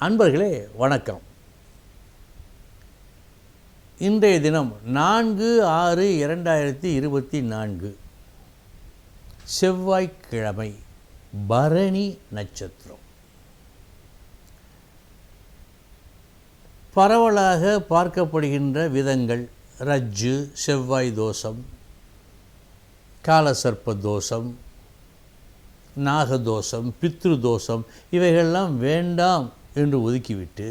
அன்பர்களே வணக்கம். இன்றைய தினம் நான்கு ஆறு இரண்டாயிரத்தி இருபத்தி நான்கு. செவ்வாய்க்கிழமை பரணி நட்சத்திரம். பரவலாக பார்க்கப்படுகின்ற விதங்கள் ரஜ்ஜு செவ்வாய் தோஷம் காலசர்ப்ப தோஷம் நாகதோஷம் பித்ரு தோஷம் இவைகள்லாம் வேண்டாம் என்று ஒதுக்கிவிட்டு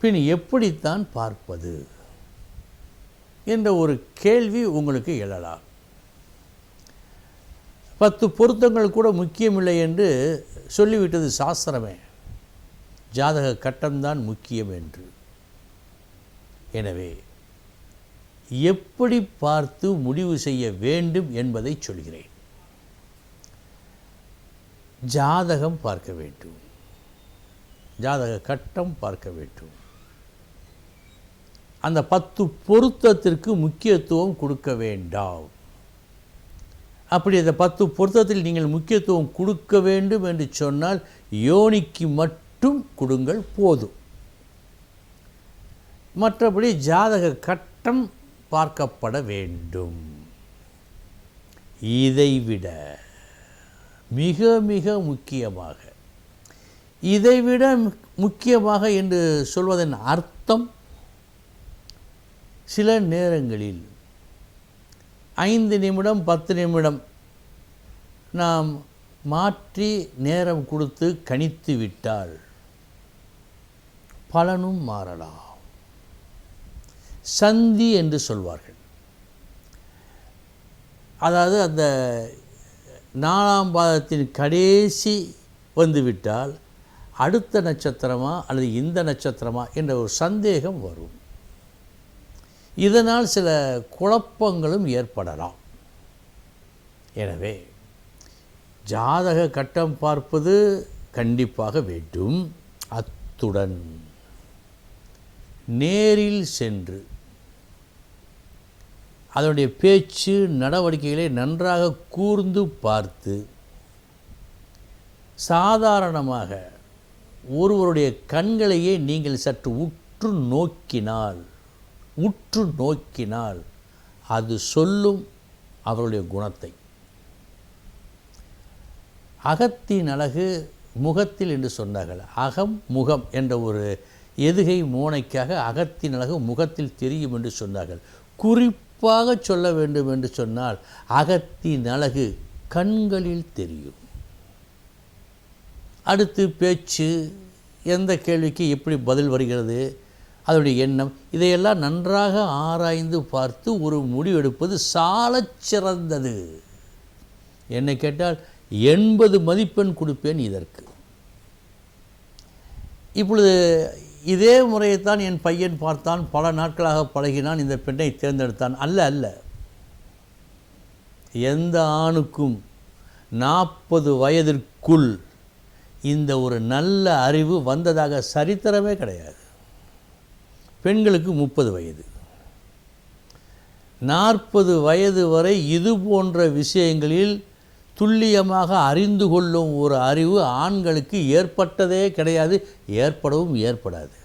பின் எப்படித்தான் பார்ப்பது என்ற ஒரு கேள்வி உங்களுக்கு எழலாம். பத்து பொருத்தங்கள் கூட முக்கியமில்லை என்று சொல்லிவிட்டது சாஸ்திரமே. ஜாதக கட்டம்தான் முக்கியம் என்று. எனவே எப்படி பார்த்து முடிவு செய்ய வேண்டும் என்பதை சொல்கிறேன். ஜாதகம் பார்க்க வேண்டும். ஜாதக கட்டம் பார்க்க வேண்டும். அந்த பத்து பொருத்தத்திற்கு முக்கியத்துவம் கொடுக்க வேண்டாம். அப்படி அந்த பத்து பொருத்தத்தில் நீங்கள் முக்கியத்துவம் கொடுக்க வேண்டும் என்று சொன்னால் யோனிக்கு மட்டும் கொடுங்கள் போதும். மற்றபடி ஜாதக கட்டம் பார்க்கப்பட வேண்டும். இதைவிட மிக மிக முக்கியமாக இதைவிட முக்கியமாக என்று சொல்வதன் அர்த்தம் சில நேரங்களில் ஐந்து நிமிடம் பத்து நிமிடம் நாம் மாற்றி நேரம் கொடுத்து கணித்து விட்டால் பலனும் மாறலாம். சந்தி என்று சொல்வார்கள். அதாவது அந்த நாலாம் பாதத்தின் கடைசி வந்துவிட்டால் அடுத்த நட்சத்திரமா அல்லது இந்த நட்சத்திரமா என்ற ஒரு சந்தேகம் வரும். இதனால் சில குழப்பங்களும் ஏற்படலாம். எனவே ஜாதக கட்டம் பார்ப்பது கண்டிப்பாக வேண்டும். அத்துடன் நேரில் சென்று அதனுடைய பேச்சு நடவடிக்கைகளை நன்றாக கூர்ந்து பார்த்து சாதாரணமாக ஒருவருடைய கண்களையே நீங்கள் சற்று உற்று நோக்கினால் உற்று நோக்கினால் அது சொல்லும் அவருடைய குணத்தை. அகத்தின் அழகு முகத்தில் என்று சொன்னார்கள். அகம் முகம் என்ற ஒரு எதுகை மோனைக்காக அகத்தின் அழகு முகத்தில் தெரியும் என்று சொன்னார்கள். குறிப்பாக சொல்ல வேண்டும் என்று சொன்னால் அகத்தின் அழகு கண்களில் தெரியும். அடுத்து பேச்சு எந்த கேள்விக்கு எப்படி பதில் வருகிறது அதனுடைய எண்ணம் இதையெல்லாம் நன்றாக ஆராய்ந்து பார்த்து ஒரு முடிவெடுப்பது சாலச்சிறந்தது என்னை கேட்டால் எண்பது மதிப்பெண் கொடுப்பேன் இதற்கு. இப்பொழுது இதே முறையைத்தான் என் பையன் பார்த்தான் பல நாட்களாக பழகினான் இந்த பெண்ணை தேர்ந்தெடுத்தான். அல்ல அல்ல. எந்த ஆணுக்கும் நாற்பது வயதிற்குள் இந்த ஒரு நல்ல அறிவு வந்ததாக சரித்திரமே கிடையாது. பெண்களுக்கு முப்பது வயது. நாற்பது வயது வரை இது போன்ற விஷயங்களில் துல்லியமாக அறிந்து கொள்ளும் ஒரு அறிவு ஆண்களுக்கு ஏற்பட்டதே கிடையாது ஏற்படவும் ஏற்படாது.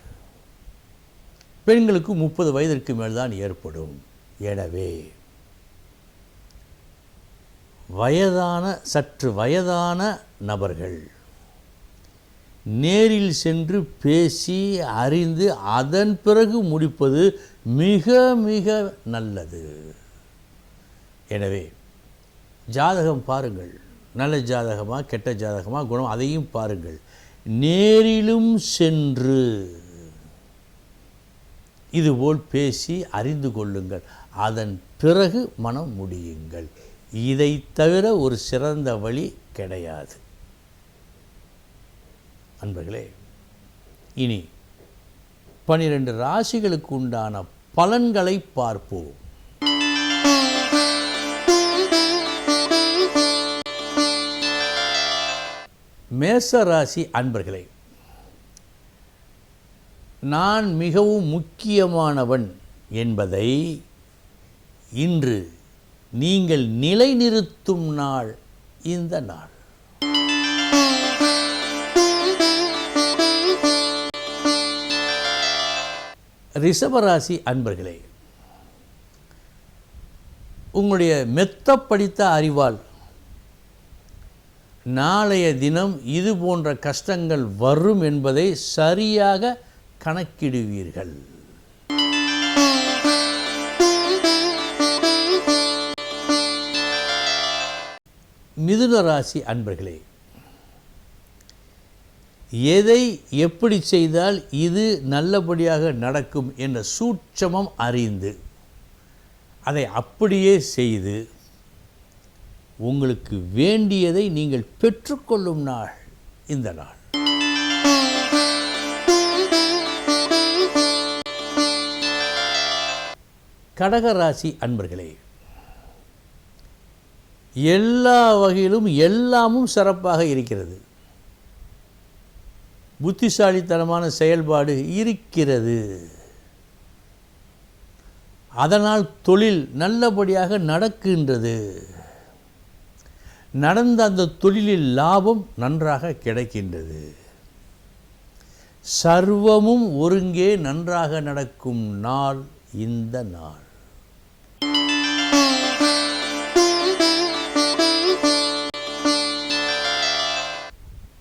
பெண்களுக்கு முப்பது வயதிற்கு மேல்தான் ஏற்படும். எனவே வயதான சற்று வயதான நபர்கள் நேரில் சென்று பேசி அறிந்து அதன் பிறகு முடிப்பது மிக மிக நல்லது. எனவே ஜாதகம் பாருங்கள். நல்ல ஜாதகமா கெட்ட ஜாதகமா குணம் அதையும் பாருங்கள். நேரிலும் சென்று இதுபோல் பேசி அறிந்து கொள்ளுங்கள். அதன் பிறகு மனம் முடியுங்கள். இதை தவிர ஒரு சிறந்த வழி கிடையாது. அன்பர்களே இனி பனிரெண்டு ராசிகளுக்கு உண்டான பலன்களை பார்ப்போம். மேச ராசி அன்பர்களே நான் மிகவும் முக்கியமானவன் என்பதை இன்று நீங்கள் நிலைநிறுத்தும் நாள் இந்த நாள். ரிஷபராசி அன்பர்களே உங்களுடைய மெத்த படித்த அறிவால் நாளைய தினம் இது போன்ற கஷ்டங்கள் வரும் என்பதை சரியாக கணக்கிடுவீர்கள். மிதுன ராசி அன்பர்களே எதை எப்படி செய்தால் இது நல்லபடியாக நடக்கும் என்ற சூட்சமம் அறிந்து அதை அப்படியே செய்து உங்களுக்கு வேண்டியதை நீங்கள் பெற்றுக்கொள்ளும் நாள் இந்த நாள். கடகராசி அன்பர்களே எல்லா வகையிலும் எல்லாமும் சிறப்பாக இருக்கிறது. புத்திசாலித்தனமான செயல்பாடு இருக்கிறது. அதனால் தொழில் நல்லபடியாக நடக்கின்றது. நடந்த அந்த தொழிலில் லாபம் நன்றாக கிடைக்கின்றது. சர்வமும் ஒருங்கே நன்றாக நடக்கும் நாள் இந்த நாள்.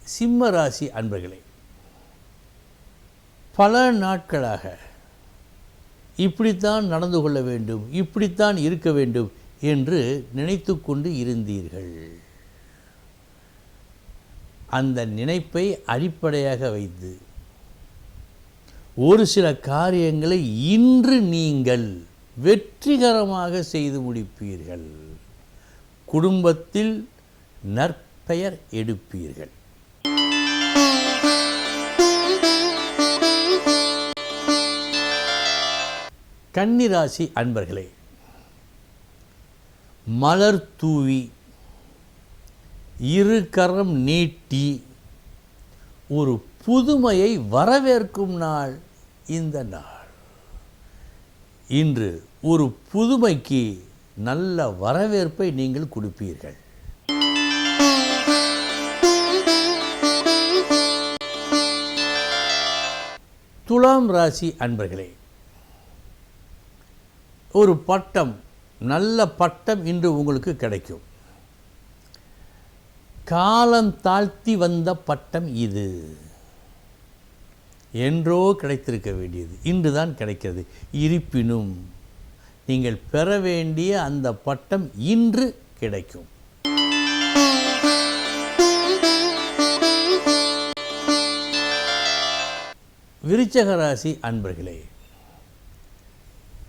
சிம்ம ராசி அன்பர்களே பல நாட்களாக இப்படித்தான் நடந்து கொள்ள வேண்டும் இப்படித்தான் இருக்க வேண்டும் என்று நினைத்து கொண்டு இருந்தீர்கள். அந்த நினைப்பை அடிப்படையாக வைத்து ஒரு சில காரியங்களை இன்று நீங்கள் வெற்றிகரமாக செய்து முடிப்பீர்கள். குடும்பத்தில் நற்பெயர் எடுப்பீர்கள். கன்னிராசி அன்பர்களே மலர் தூவி இரு கரம் நீட்டி ஒரு புதுமையை வரவேற்கும் நாள் இந்த நாள். இன்று ஒரு புதுமைக்கு நல்ல வரவேற்பை நீங்கள் கொடுப்பீர்கள். துலாம் ராசி அன்பர்களே ஒரு பட்டம் நல்ல பட்டம் இன்று உங்களுக்கு கிடைக்கும். காலம் தாழ்த்தி வந்த பட்டம் இது. என்றோ கிடைத்திருக்க வேண்டியது. இன்று தான் கிடைக்கிறது. இருப்பினும் நீங்கள் பெற வேண்டிய அந்த பட்டம் இன்று கிடைக்கும். விருச்சக ராசி அன்பர்களே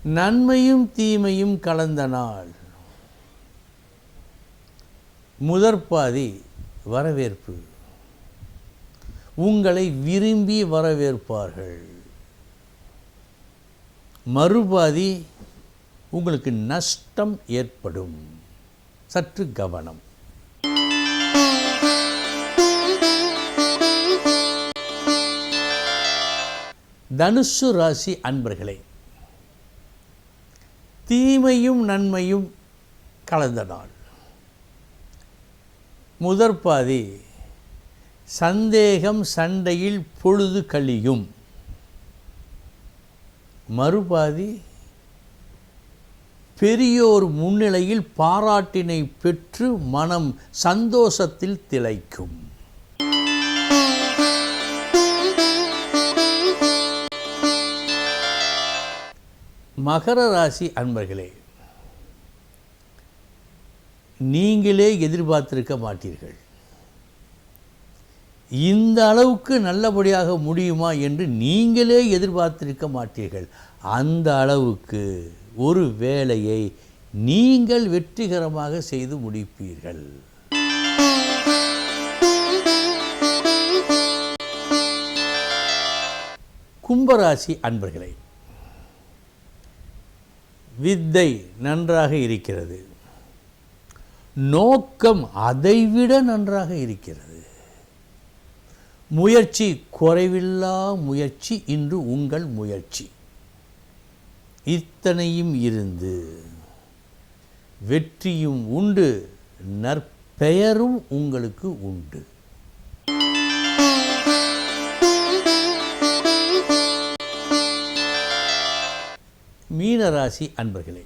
நன்மையும் தீமையும் கலந்த நாள். முதற்பாதி வரவேற்பு. உங்களை விரும்பி வரவேற்பார்கள். மறுபாதி உங்களுக்கு நஷ்டம் ஏற்படும். சற்று கவனம். தனுசு ராசி அன்பர்களே தீமையும் நன்மையும் கலந்த நாள். முதற்பாதி சந்தேகம் சண்டையில் பொழுது கழியும். மறுபாதி பெரியோர் முன்னிலையில் பாராட்டினை பெற்று மனம் சந்தோஷத்தில் திளைக்கும். மகர ராசி அன்பர்களே நீங்களே எதிர்பார்த்திருக்க மாட்டீர்கள். இந்த அளவுக்கு நல்லபடியாக முடியுமா என்று நீங்களே எதிர்பார்த்திருக்க மாட்டீர்கள். அந்த அளவுக்கு ஒரு வேலையை நீங்கள் வெற்றிகரமாக செய்து முடிப்பீர்கள். கும்பராசி அன்பர்களை வித்தை நன்றாக இருக்கிறது. நோக்கம் அதைவிட நன்றாக இருக்கிறது. முயற்சி குறைவில்லா முயற்சி இன்று உங்கள் முயற்சி. இத்தனையும் இருந்து வெற்றியும் உண்டு நற்பெயரும் உங்களுக்கு உண்டு. மீனராசி அன்பர்களே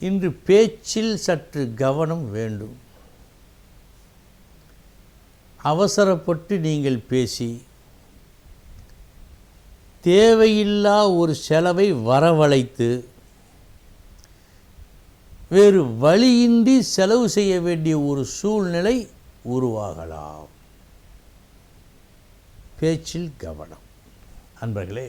இன்று பேச்சில் சற்று கவனம் வேண்டும். அவசரப்பட்டு நீங்கள் பேசி தேவையில்லா ஒரு செலவை வரவழைத்து வேறு வழியின்றி செலவு செய்ய வேண்டிய ஒரு சூழ்நிலை உருவாகலாம். பேச்சில் கவனம். அன்பர்களே